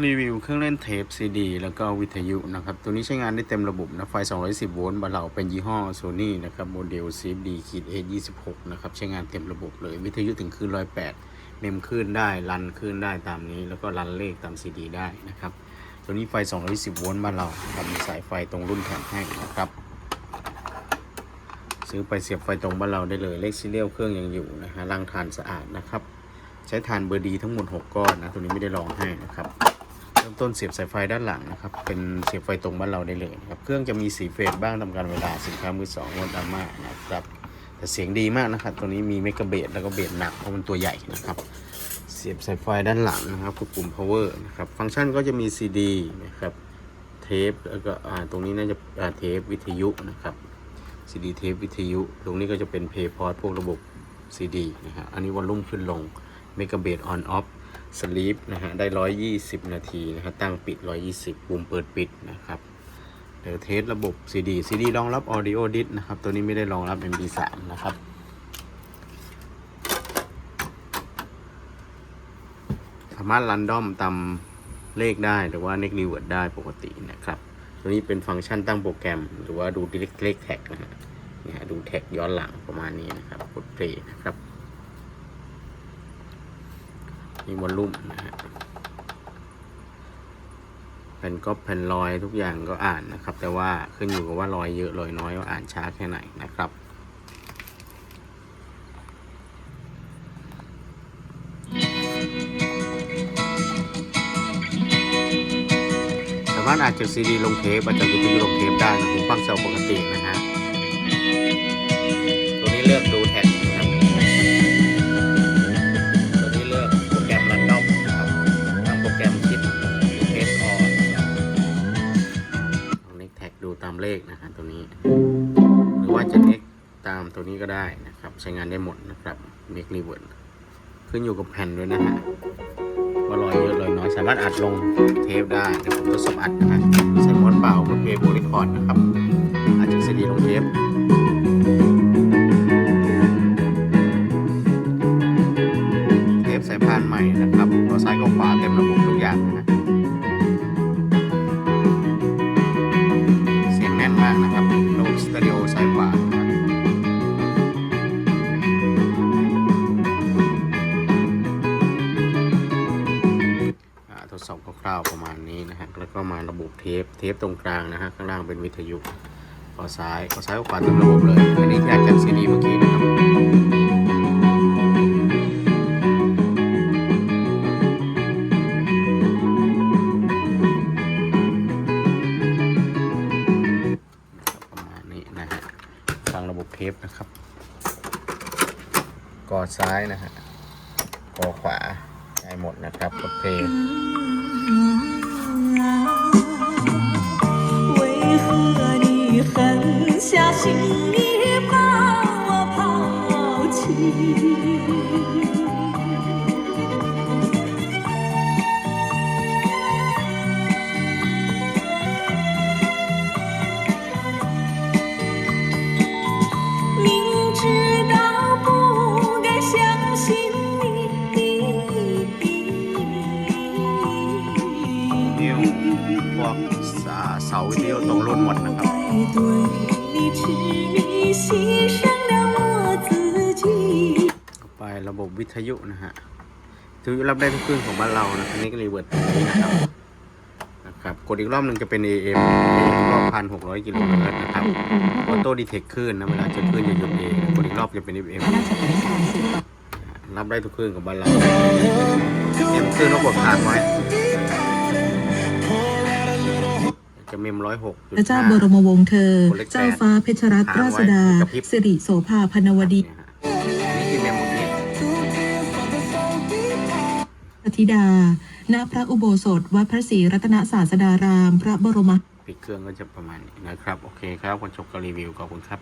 รีวิวเครื่องเล่นเทปซีดีแล้วก็วิทยุนะครับ ตัวนี้ใช้งานได้เต็มระบบนะไฟ 210 โวลต์บาเราเป็นยี่ห้อ Sony นะครับโมเดล CFD ขีด A26 นะครับใช้งานเต็มระบบเลยวิทยุถึงคลื่น108 เมมคลื่นได้รันคลื่นได้ตามนี้ แล้วก็รันเลขตามซีดีได้นะครับ ตัวนี้ไฟ 210 โวลต์บาเราครับมีสายไฟตรงรุ่นแถมให้นะครับ ซื้อไปเสียบไฟตรงบ้านเราได้เลยเลขซีเรียลเครื่องยังอยู่นะฮะรังทานสะอาดนะครับ ใช้ทานเบอร์ดีทั้งหมด 6 ก้อนนะตัวนี้ไม่ได้ลองให้นะครับ เริ่มต้นเสียบสายไฟด้านหลังนะครับ เป็นเสียบไฟตรงบ้านเราได้เลยนะครับ เครื่องจะมีสีเฟดบ้างตามการเวลาสินค้ามือสองงดอาม่านะครับ แต่เสียงดีมากนะครับ ตัวนี้มีเมกะเบสแล้วก็เบสหนักเพราะมันตัวใหญ่นะครับ เสียบสายไฟด้านหลังนะครับกับปุ่ม power นะครับ ฟังก์ชันก็จะมี CD นะครับ เทปแล้วก็อ่าตรงนี้น่าจะอ่าเทปวิทยุนะครับ CD เทปวิทยุ ตรงนี้ก็จะเป็น Play Port พวกระบบ CD นะฮะอันนี้วอลลุ่มขึ้นลง เมกะเบสออนออฟ สลีปนะฮะได้ 120 นาทีนะครับตั้งปิด 120 ปุ่มเปิดปิดนะครับเดี๋ยวเทสระบบ CD CD รองรับ Audio Disc นะครับ ตัวนี้ไม่ได้รองรับ MP3 นะครับสามารถรันดอมตามเลขได้หรือว่า next reword ได้ปกตินะครับ ตัวนี้เป็นฟังก์ชันตั้งโปรแกรม หรือว่าดูเลขเลขแท็กนะฮะดูแท็กย้อนหลังประมาณนี้นะครับกดเพลย์นะครับ มีวอลลุ่มนะฮะแผ่นก๊อปแผ่นลอยทุกอย่างก็อ่านนะครับ แต่ว่าขึ้นอยู่กับว่าลอยเยอะลอยน้อยว่าอ่านช้าแค่ไหนนะครับสามารถอ่านจากซีดีลงเทปอาจจะวิทยุลงเทปได้นะผมฟังเซลล์ปกตินะฮะ เลขนะฮะตัวนี้ หรือว่าจะเน็กตามตัวนี้ก็ได้นะครับ ใช้งานได้หมดนะครับเน็กรีเวิร์ดขึ้นอยู่กับแผ่นด้วยนะฮะว่าลอยเยอะลอยน้อยสามารถอัดลงเทปได้เดี๋ยวผมทดสอบอัดนะฮะใช้ม้วนเปล่ากับเพย์โบลิคอร์ดนะครับอัดจากซีดีลงเทปเทปสายพานใหม่นะครับตัวซ้ายกับขวาเต็มระบบทุกอย่างนะ ทดสอบคร่าวๆประมาณนี้นะฮะแล้วก็มาระบบเทปเทปตรงกลางนะฮะข้างล่างเป็นวิทยุขอซ้ายขอซ้ายขอขวาต็มระบบเลยอันนี้ที่อาจจากซีดีเมื่อกี้นะครับประมาณนี้นะฮะฟังระบบเทปนะครับกอซ้ายนะฮะกอขวา ได้หมดนะครับกดเพลง 为何你狠下心 ยวพวกเสาวิทยุตรงรุ่นหมดนะครับไประบบวิทยุนะฮะวิทยุรับได้ทุกคลื่นของบ้านเรานะครับนี่ก็รีเวิร์ดตรงนี้นะครับนะครับกดอีกรอบหนึ่งจะเป็น AM รอบพันหกร้อยกิโลเฮิรต์นะครับออโต้ดีเทคขึ้นนะเวลาจะลื่นจะหยุดเองกดอีกรอบจะเป็น FM รับได้ทุกคลื่นของบ้านเราเตรียมคลื่นแล้วกดผ่าดไว้ จะเมมร้อยหกพระเจ้าบรมวงศ์เธอ เจ้าฟ้าเพชรรัตนราชดาสิริโสภาพนวดีนี่คือเมมธิดา ณ พระอุโบสถ วัดพระศรีรัตนศาสดาราม พระบรมปิดเครื่องก็จะประมาณนี้นะครับ โอเคครับคนชมก็รีวิวขอบคุณครับ